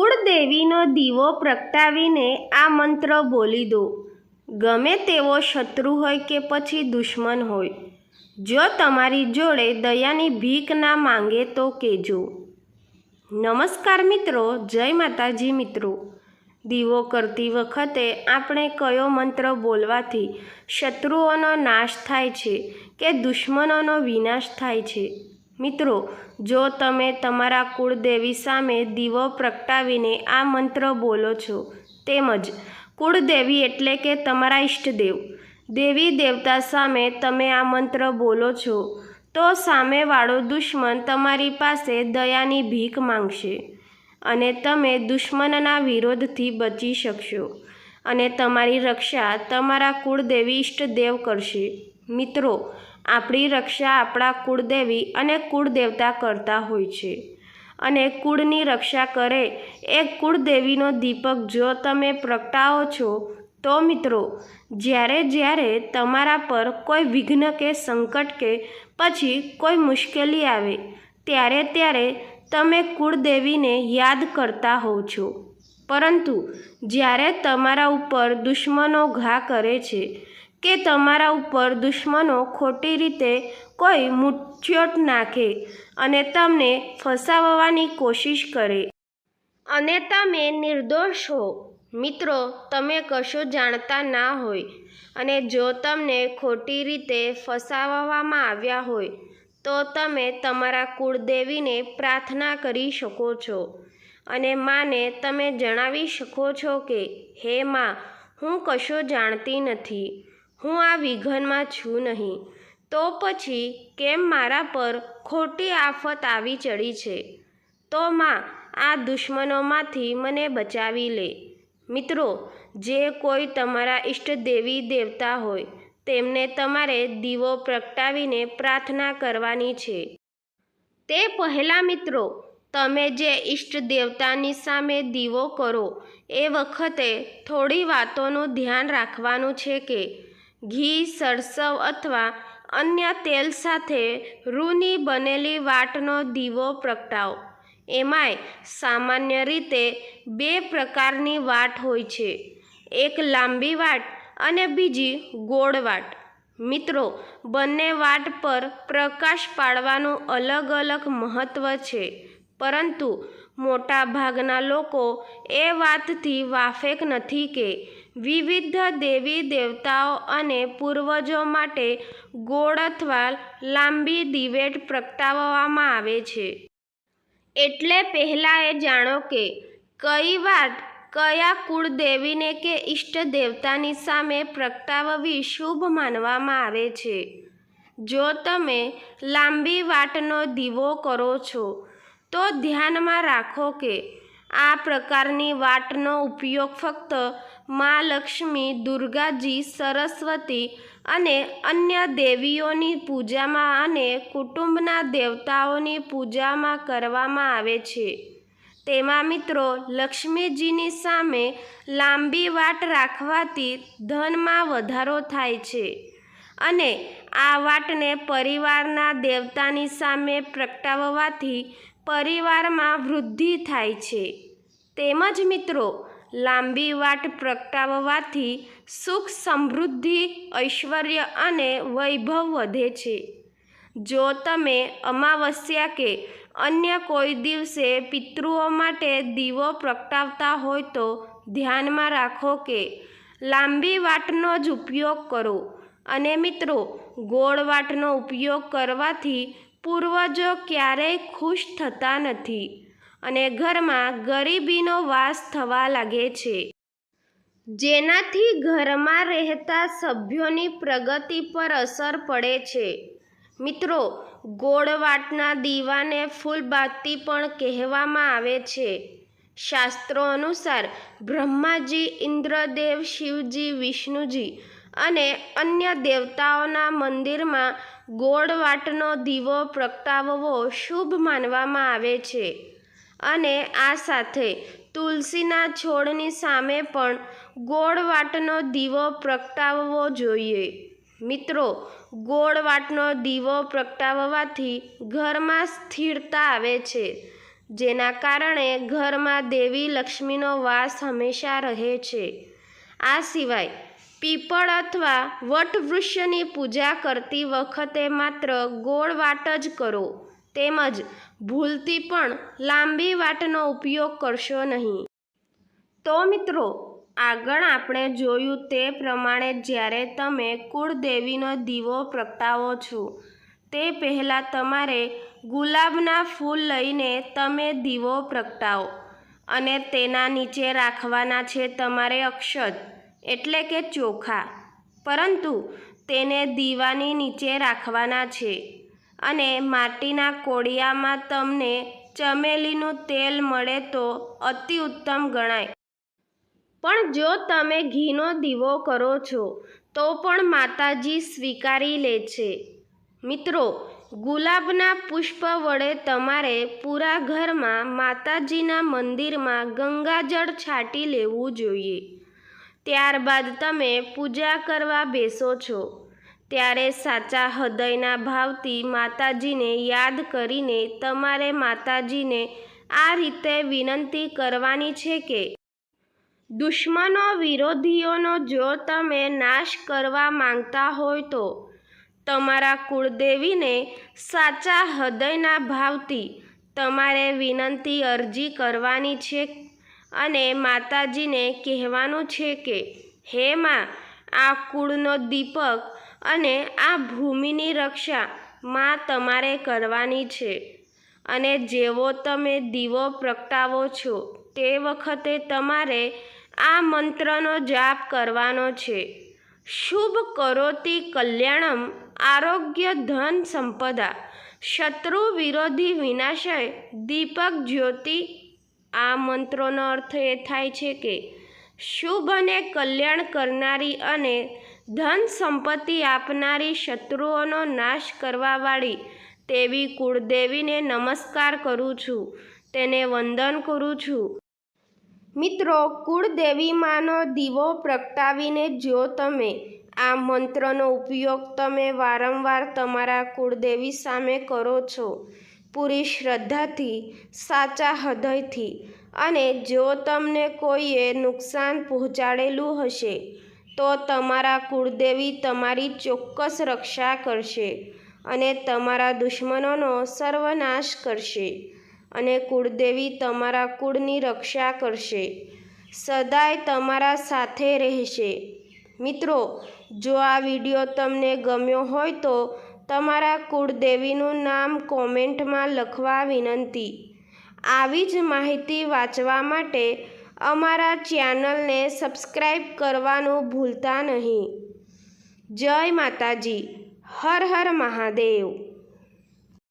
કુળદેવીનો દીવો પ્રગટાવીને આ મંત્ર બોલી દો. ગમે તેવો શત્રુ હોય કે પછી દુશ્મન હોય, જો તમારી જોડે દયાની ભીખ ના માંગે તો કહેજો. નમસ્કાર મિત્રો, જય માતાજી મિત્રો. દીવો કરતી વખતે આપણે કયો મંત્ર બોલવાથી શત્રુઓનો નાશ થાય છે કે દુશ્મનોનો વિનાશ થાય છે? મિત્રો, જો તમે તમારા કુળદેવી સામે દીવો પ્રગટાવીને આ મંત્ર બોલો છો, તેમજ કુળદેવી એટલે કે તમારા ઈષ્ટદેવ, દેવી દેવતા સામે તમે આ મંત્ર બોલો છો, તો સામેવાળો દુશ્મન તમારી પાસે દયાની ભીખ માંગશે અને તમે દુશ્મનના વિરોધથી બચી શકશો અને તમારી રક્ષા તમારા કુળદેવી ઈષ્ટદેવ કરશે. મિત્રો આપણી રક્ષા આપણા કુળદેવી અને કુળદેવતા કરતા હોય છે. અને કુળની રક્ષા કરે એ કુળદેવીનો દીપક જો તમે પ્રગટાવો છો, તો મિત્રો, જ્યારે જ્યારે તમારા પર કોઈ વિઘ્ન કે સંકટ કે પછી કોઈ મુશ્કેલી આવે, ત્યારે ત્યારે તમે કુળદેવીને યાદ કરતા હોવ છો. પરંતુ જ્યારે તમારા ઉપર દુશ્મનો ઘા કરે છે કે તમારા ઉપર દુશ્મનો ખોટી રીતે કોઈ મૂઠ્યોટ નાખે અને તમને ફસાવવાની કોશિશ કરે. અને તમે નિર્દોષ હો. મિત્રો, તમે કશું જાણતા ના હોય અને જો તમને ખોટી રીતે ફસાવવામાં આવ્યા હોય, તો તમે તમારા કુળદેવીને પ્રાર્થના કરી શકો છો. અને માને તમે જણાવી શકો છો કે, હે માં, હું કશો જાણતી નથી. હું આ વિઘનમાં છું નહીં. તો પછી કેમ મારા પર ખોટી આફત આવી ચડી છે? તો માં, આ દુશ્મનોમાંથી મને બચાવી લે. મિત્રો, જે કોઈ તમારા ઈષ્ટ દેવી દેવતા હોય, તેમને તમારે દીવો પ્રગટાવીને પ્રાર્થના કરવાની છે. તે પહેલાં મિત્રો, તમે જે ઈષ્ટ દેવતાની સામે દીવો કરો, એ વખતે થોડી વાતોનું ધ્યાન રાખવાનું છે કે ઘી, સરસવ અથવા અન્ય તેલ સાથે રૂની બનેલી વાટનો દીવો પ્રગટાવો. એમાંય સામાન્ય રીતે બે પ્રકારની વાટ હોય છે. એક લાંબી વાટ અને બીજી ગોળ વાટ. મિત્રો, બંને વાટ પર પ્રકાશ પાડવાનું અલગ અલગ મહત્ત્વ છે. પરંતુ મોટાભાગના લોકો એ વાતથી વાફેક નથી કે વિવિધ દેવી દેવતાઓ અને પૂર્વજો માટે ગોળ અથવા લાંબી દિવેટ પ્રગટાવવામાં આવે છે. એટલે પહેલાં એ જાણો કે કઈ વાત કયા કુળદેવીને કે ઈષ્ટ દેવતાની સામે પ્રગટાવવી શુભ માનવામાં આવે છે. જો તમે લાંબી વાટનો દીવો કરો છો, તો ધ્યાનમાં રાખો કે આ પ્રકારની વાટનો ઉપયોગ ફક્ત મા લક્ષ્મી, દુર્ગાજી, સરસ્વતી અને અન્ય દેવીઓની પૂજામાં અને કુટુંબના દેવતાઓની પૂજામાં કરવામાં આવે છે. તેમાં મિત્રો, લક્ષ્મીજીની સામે લાંબી વાટ રાખવાથી ધનમાં વધારો થાય છે અને આ વાટને પરિવારના દેવતાની સામે પ્રગટાવવાથી પરિવારમાં વૃદ્ધિ થાય છે. તેમજ મિત્રો લાંબી વાટ પ્રગટાવવાથી સુખ, સમૃદ્ધિ, ઐશ્વર્ય અને વૈભવ વધે છે. જો તમે અમાવસ્યા કે અન્ય કોઈ દિવસે પિતૃઓ માટે દીવો પ્રગટાવતા હોય તો ધ્યાનમાં રાખો કે લાંબી વાટનો જ ઉપયોગ કરો. અને મિત્રો, ગોળ વાટનો ઉપયોગ કરવાથી પૂર્વજો ક્યારેય ખુશ થતા નથી. અને ઘરમાં ગરીબીનો વાસ થવા લાગે છે. જેનાથી ઘરમાં રહેતા સભ્યોની પ્રગતિ પર અસર પડે છે. મિત્રો, ગોળવાટના દીવાને ફૂલબાતી પણ કહેવામાં આવે છે. શાસ્ત્રો અનુસાર બ્રહ્માજી, ઇન્દ્રદેવ, શિવજી, વિષ્ણુજી અને અન્ય દેવતાઓના મંદિરમાં ગોળવાટનો દીવો પ્રગટાવવો શુભ માનવામાં આવે છે. અને આ સાથે તુલસીના છોડની સામે પણ ગોળ વાટનો દીવો પ્રગટાવવો જોઈએ. મિત્રો, ગોળ વાટનો દીવો પ્રગટાવવાથી ઘરમાં સ્થિરતા આવે છે, જેના કારણે ઘરમાં દેવી લક્ષ્મીનો વાસ હંમેશા રહે છે. આ સિવાય પીપળ અથવા વટવૃક્ષની પૂજા કરતી વખતે માત્ર ગોળવાટ જ કરો. તેમજ ભૂલથી પણ લાંબી વાટનો ઉપયોગ કરશો નહીં. તો મિત્રો, આગળ આપણે જોયું તે પ્રમાણે જ્યારે તમે કુળદેવીનો દીવો પ્રગટાવો છો, તે પહેલાં તમારે ગુલાબના ફૂલ લઈને તમે દીવો પ્રગટાવો અને તેના નીચે રાખવાના છે તમારે અક્ષત, એટલે કે ચોખા. પરંતુ તેને દીવાની નીચે રાખવાના છે. અને માટીના કોડિયામાં તમને ચમેલીનું તેલ મળે તો અતિ ઉત્તમ ગણાય. પણ જો તમે ઘીનો દીવો કરો છો, તો પણ માતાજી સ્વીકારી લે છે. મિત્રો, ગુલાબના પુષ્પ વડે તમારે પૂરા ઘરમાં માતાજીના મંદિરમાં ગંગાજળ છાંટી લેવું જોઈએ. ત્યારબાદ તમે પૂજા કરવા બેસો છો. ત્યારે સાચા હૃદયના ભાવથી માતાજીને યાદ કરીને તમારે માતાજીને આ રીતે વિનંતી કરવાની છે કે દુશ્મનો વિરોધીઓનો જો તમે નાશ કરવા માંગતા હોય તો તમારા કુળદેવીને સાચા હૃદયના ભાવથી તમારે વિનંતી અરજી કરવાની છે અને માતાજીને કહેવાનું છે કે, હે માં, આ કુળનો દીપક અને આ ભૂમિની રક્ષા માં તમારે કરવાની છે. અને જેવો તમે દીવો પ્રગટાવો છો, તે વખતે તમારે આ મંત્રનો જાપ કરવાનો છે. શુભ કરોતી કલ્યાણમ, આરોગ્ય ધન સંપદા, શત્રુ વિરોધી વિનાશય, દીપક જ્યોતિ. આ મંત્રોનો અર્થ એ થાય છે કે, શુભ અને કલ્યાણ કરનારી અને ધન સંપત્તિ આપનારી શત્રુઓનો નાશ કરવાવાળી તેવી કુળદેવીને નમસ્કાર કરું છું, તેને વંદન કરું છું. મિત્રો, કુળદેવીમાંનો દીવો પ્રગટાવીને જો તમે આ મંત્રનો ઉપયોગ તમે વારંવાર તમારા કુળદેવી સામે કરો છો, પૂરી શ્રદ્ધાથી, સાચા હૃદયથી અને જો તમને કોઈએ નુકસાન પહોંચાડેલું હશે તો તમારા કુળદેવી તમારી ચોક્કસ રક્ષા કરશે અને તમારા દુશ્મનોનો સર્વનાશ કરશે અને કુળદેવી તમારા કુળની રક્ષા કરશે. સદાય તમારા સાથે રહેશે. મિત્રો, જો આ વીડિયો તમને ગમ્યો હોય તો તમારા કુળદેવીનું નામ કોમેન્ટમાં લખવા વિનંતી. આવી જ માહિતી વાંચવા માટે અમારા ચેનલને સબસ્ક્રાઈબ કરવાનું ભૂલતા નહીં. જય માતાજી. હર હર મહાદેવ.